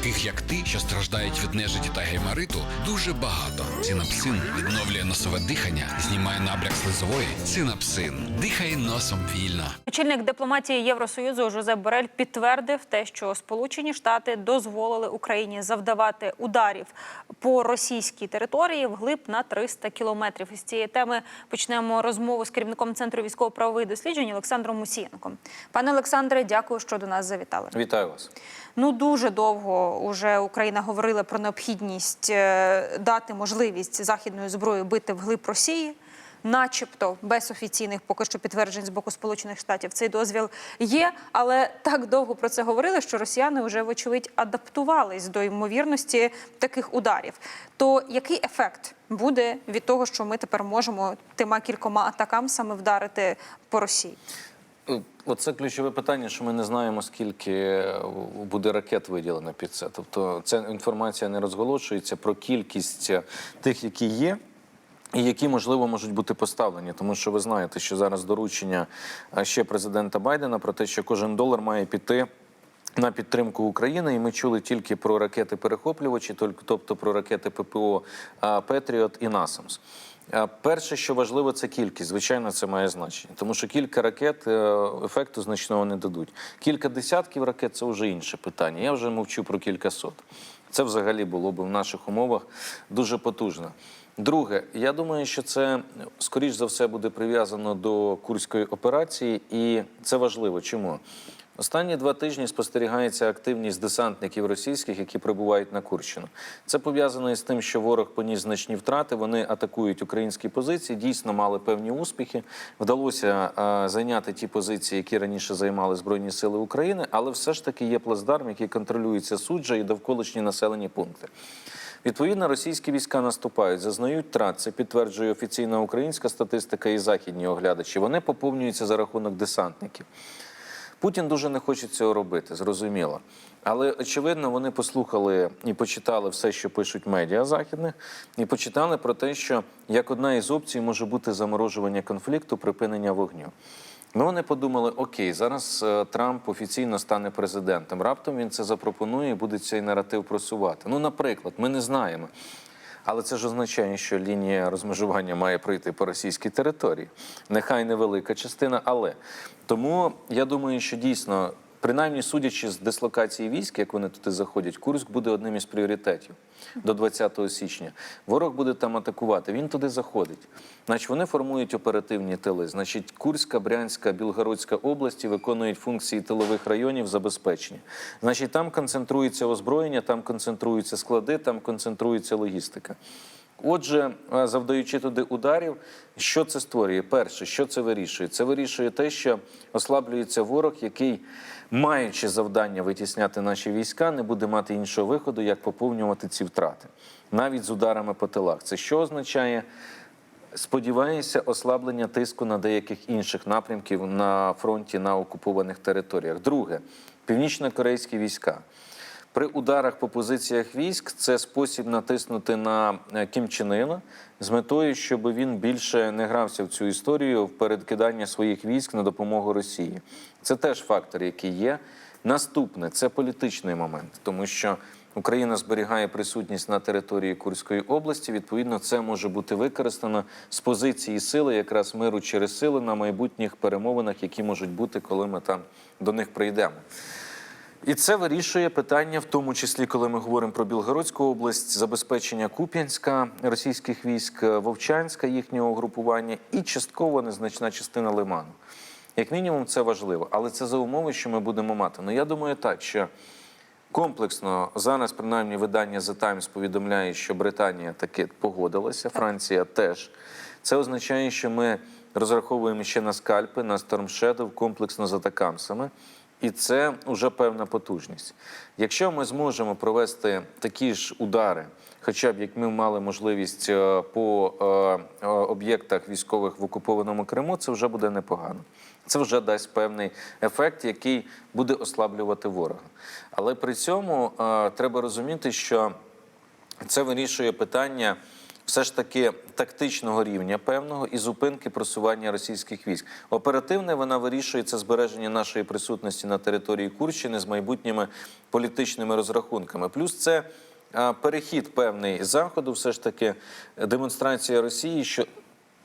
таких як ти, що страждають від нежиті та геймариту, дуже багато. Цинапсин відновлює носове дихання, знімає набряк слизової. Цинапсин. Дихай носом вільно. Очільник дипломатії Євросоюзу Жозеп Борель підтвердив те, що Сполучені Штати дозволили Україні завдавати ударів по російській території вглиб на 300 кілометрів. Із цієї теми почнемо розмову з керівником центру військово-правових досліджень Олександром Мусієнком. Пане Олександре, дякую, що до нас завітали. Вітаю вас. Ну дуже довго уже Україна говорила про необхідність е, дати можливість західною зброєю бити вглиб Росії. Начебто без офіційних поки що підтверджень з боку Сполучених Штатів цей дозвіл є, але так довго про це говорили, що росіяни вже вочевидь адаптувались до ймовірності таких ударів. То який ефект буде від того, що ми тепер можемо тима кількома атакам саме вдарити по Росії? Е, Оце ключове питання, що ми не знаємо, скільки е, буде ракет виділено під це. Тобто, ця інформація не розголошується про кількість е, тих, які є. І які можливо можуть бути поставлені, тому що ви знаєте, що зараз доручення ще президента Байдена про те, що кожен долар має піти на підтримку України, і ми чули тільки про ракети перехоплювачі, тобто про ракети ППО Петріот і Насамс. Перше, що важливо, це кількість. Звичайно, це має значення, тому що кілька ракет е, ефекту значного не дадуть. Кілька десятків ракет це вже інше питання. Я вже мовчу про кількасот. Це взагалі було б в наших умовах дуже потужно. Друге, я думаю, що це скоріш за все буде прив'язано до курської операції, і це важливо. Чому? Останні два тижні спостерігається активність десантників російських, які прибувають на Курщину. Це пов'язано із тим, що ворог поніс значні втрати. Вони атакують українські позиції, дійсно мали певні успіхи. Вдалося е, зайняти ті позиції, які раніше займали Збройні Сили України, але все ж таки є плацдарм, який контролюється суджа і довколишні населені пункти. Відповідно, російські війська наступають, зазнають втрат. Це підтверджує офіційна українська статистика і західні оглядачі. Вони поповнюються за рахунок десантників. Путін дуже не хоче цього робити, зрозуміло. Але очевидно, вони послухали і почитали все, що пишуть медіа західних, і почитали про те, що як одна із опцій може бути заморожування конфлікту, припинення вогню. Ну, вони подумали: окей, зараз е, Трамп офіційно стане президентом. Раптом він це запропонує і буде цей наратив просувати. Ну, наприклад, ми не знаємо. Але це ж означає, що лінія розмежування має пройти по російській території. Нехай невелика частина, але тому я думаю, що дійсно, принаймні судячи з дислокації військ, як вони туди заходять, Курськ буде одним із пріоритетів до 20 січня. Ворог буде там атакувати. Він туди заходить. Значить, вони формують оперативні тили. Значить, Курська, Брянська, Білгородська області виконують функції тилових районів забезпечення. Значить, там концентрується озброєння, там концентруються склади, там концентрується логістика. Отже, е, завдаючи туди ударів, що це створює? Перше, що це вирішує? Це вирішує те, що ослаблюється ворог, який, маючи завдання витісняти наші війська, не буде мати іншого виходу, як поповнювати ці втрати, навіть з ударами по тилах. Це що означає? Сподіваюся, ослаблення тиску на деяких інших напрямків на фронті на окупованих територіях. Друге, північно-корейські війська. При ударах по позиціях військ це спосіб натиснути на е, Кім Чен Іна з метою, щоб він більше не грався в цю історію в перекидання своїх військ на допомогу Росії. Це теж фактор, який є. Наступне це політичний момент, тому що Україна зберігає присутність на території Курської області. Відповідно, це може бути використано з позиції сили, якраз миру через сили на майбутніх перемовинах, які можуть бути, коли ми там до них прийдемо. І це вирішує питання, в тому числі, коли ми говоримо про Білгородську область, забезпечення Куп'янська російських військ, Вовчанська їхнього угрупування і частково незначна частина Лиману. Як мінімум, це важливо, але це за умови, що ми будемо мати. Ну я думаю, так що комплексно зараз, принаймні, видання The Times повідомляє, що Британія таки погодилася, Франція теж. Це означає, що ми розраховуємо ще на скальпи, на Storm Shadow, комплексно з атакамсами. І це вже певна потужність. Якщо ми зможемо провести такі ж удари, хоча б як ми мали можливість е, по е, е, об'єктах військових в окупованому Криму, це вже буде непогано. Це вже дасть певний ефект, який буде ослаблювати ворога. Але при цьому треба розуміти, що це вирішує питання все ж таки тактичного рівня певного і зупинки просування російських військ. Оперативне вона вирішується збереження нашої присутності на території Курщини з майбутніми політичними розрахунками. Плюс це перехід певний заходу, все ж таки демонстрація Росії, що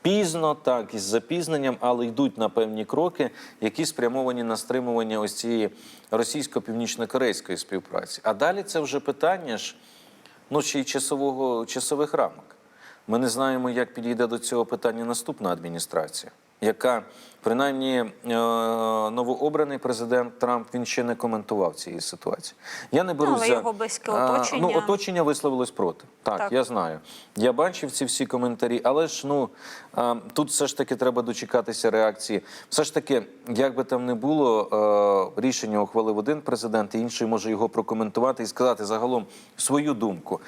Пізно, так, із запізненням, але йдуть на певні кроки, які спрямовані на стримування ось цієї російсько-північно-корейської співпраці. А далі це вже питання ж ну, ще й часового, часових рамок. Ми не знаємо, як підійде до цього питання наступна адміністрація, яка, принаймні, е, новообраний президент Трамп він ще не коментував цієї ситуації. Я не беру Ну, але за його близьке оточення. ну, оточення висловилось проти. Так, Так. я знаю. Я бачив ці всі коментарі, але ж ну тут все ж таки треба дочекатися реакції. Все ж таки, як би там не було, е, рішення ухвалив один президент, і інший може його прокоментувати і сказати загалом свою думку.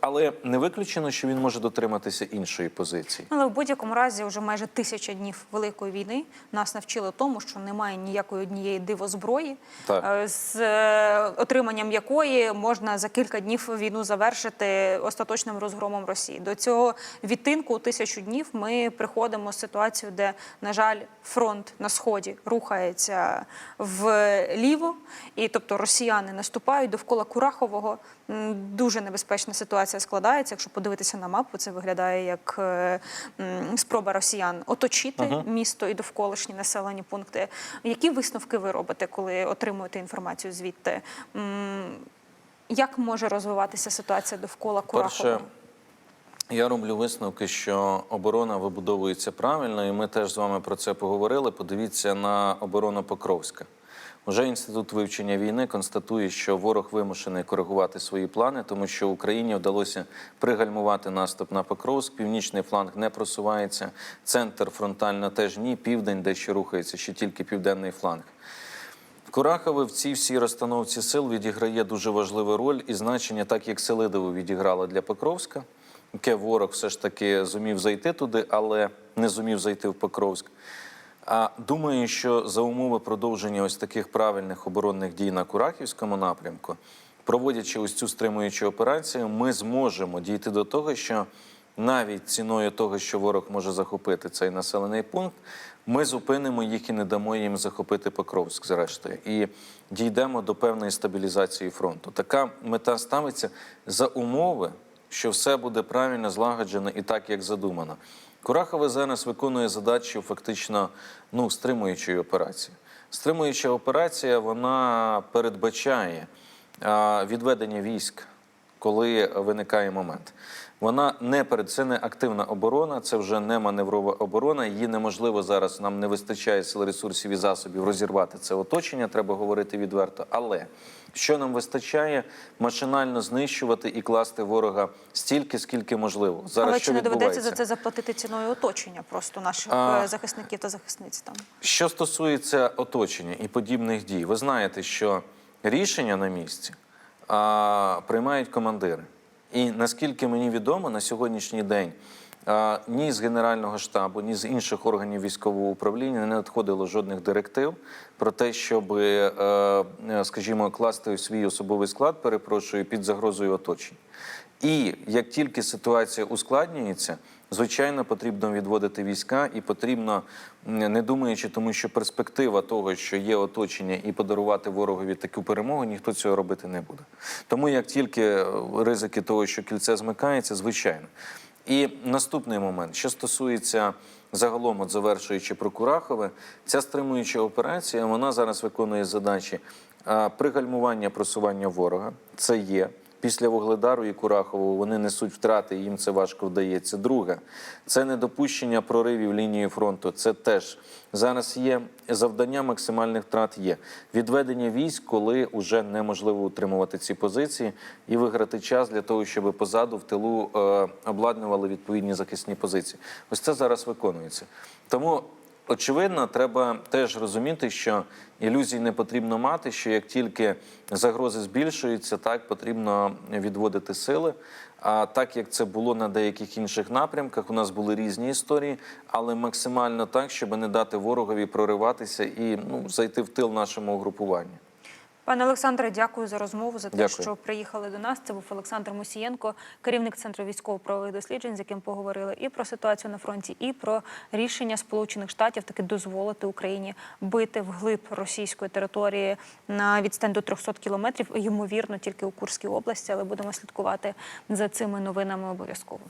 Але не виключено, що він може дотриматися іншої позиції. Але в будь-якому разі вже майже тисяча днів великої війни нас навчили тому, що немає ніякої однієї дивозброї, Так. е, з е, отриманням якої можна за кілька днів війну завершити остаточним розгромом Росії. До цього відтинку у тисячу днів ми приходимо з ситуацією, де, на жаль, фронт на сході рухається вліво, і тобто росіяни наступають довкола Курахового. Дуже небезпечна ситуація складається. Якщо подивитися на мапу, це виглядає як е, спроба росіян оточити місто і довколишні населені пункти. Які висновки ви робите, коли отримуєте інформацію звідти? Як може розвиватися ситуація довкола? Перше, я роблю висновки, що оборона вибудовується правильно, і ми теж з вами про це поговорили. Подивіться на оборону Покровська. Уже інститут вивчення війни констатує, що ворог вимушений коригувати свої плани, тому що Україні вдалося пригальмувати наступ на Покровськ. Північний фланг не просувається, центр фронтально теж ні, південь дещо рухається, ще тільки південний фланг. Курахове в цій всій розстановці сил відіграє дуже важливу роль і значення, так як Селидово відіграла для Покровська, яке ворог все ж таки зумів зайти туди, але не зумів зайти в Покровськ. А думаю, що за умови продовження ось таких правильних оборонних дій на Курахівському напрямку, проводячи ось цю стримуючу операцію, ми зможемо дійти до того, що навіть ціною того, що ворог може захопити цей населений пункт, ми зупинимо їх і не дамо їм захопити Покровськ, зрештою, і дійдемо до певної стабілізації фронту. Така мета ставиться за умови, що все буде правильно злагоджено і так, як задумано. Курахове зараз виконує задачу фактично ну, стримуючої операції. Стримуюча операція вона передбачає відведення військ, коли виникає момент. Вона не перед це не активна оборона, це вже не маневрова оборона. Її неможливо зараз. Нам не вистачає сил ресурсів і засобів розірвати це оточення. Треба говорити відверто. Але що нам вистачає, машинально знищувати і класти ворога стільки, скільки можливо. Зараз Але що чи не доведеться за це заплатити ціною оточення просто наших А. е, захисників та захисниць там? Що стосується оточення і подібних дій, ви знаєте, що рішення на місці а, приймають командири. І наскільки мені відомо, на сьогоднішній день ні з Генерального штабу, ні з інших органів військового управління не надходило жодних директив про те, щоб, е, е, скажімо, класти свій особовий склад, перепрошую, під загрозою оточення. І як тільки ситуація ускладнюється, звичайно, потрібно відводити війська, і потрібно, не думаючи, тому що перспектива того, що є оточення, і подарувати ворогові таку перемогу, ніхто цього робити не буде. Тому як тільки е, ризики того, що кільце змикається, звичайно. І наступний момент, що стосується загалом, от завершуючи про Курахове, ця стримуюча операція, вона зараз виконує задачі пригальмування просування ворога. Це є. Після Вугледару і Курахового вони несуть втрати, і їм це важко вдається. Друге, це недопущення проривів лінії фронту. Це теж зараз є завдання максимальних втрат. Є відведення військ, коли вже неможливо утримувати ці позиції і виграти час для того, щоб позаду в тилу е, обладнували відповідні захисні позиції. Ось це зараз виконується. Тому Очевидно, треба теж розуміти, що ілюзій не потрібно мати, що як тільки загрози збільшуються, так потрібно відводити сили. А так як це було на деяких інших напрямках, у нас були різні історії, але максимально так, щоб не дати ворогові прориватися і ну, зайти в тил нашому угрупуванню. Пане Олександре, дякую за розмову, за те, Дякую. що приїхали до нас. Це був Олександр Мусієнко, керівник Центру військово-правових досліджень, з яким поговорили і про ситуацію на фронті, і про рішення Сполучених Штатів таки дозволити Україні бити вглиб російської території на відстань до 300 кілометрів, ймовірно, тільки у Курській області, але будемо слідкувати за цими новинами обов'язково.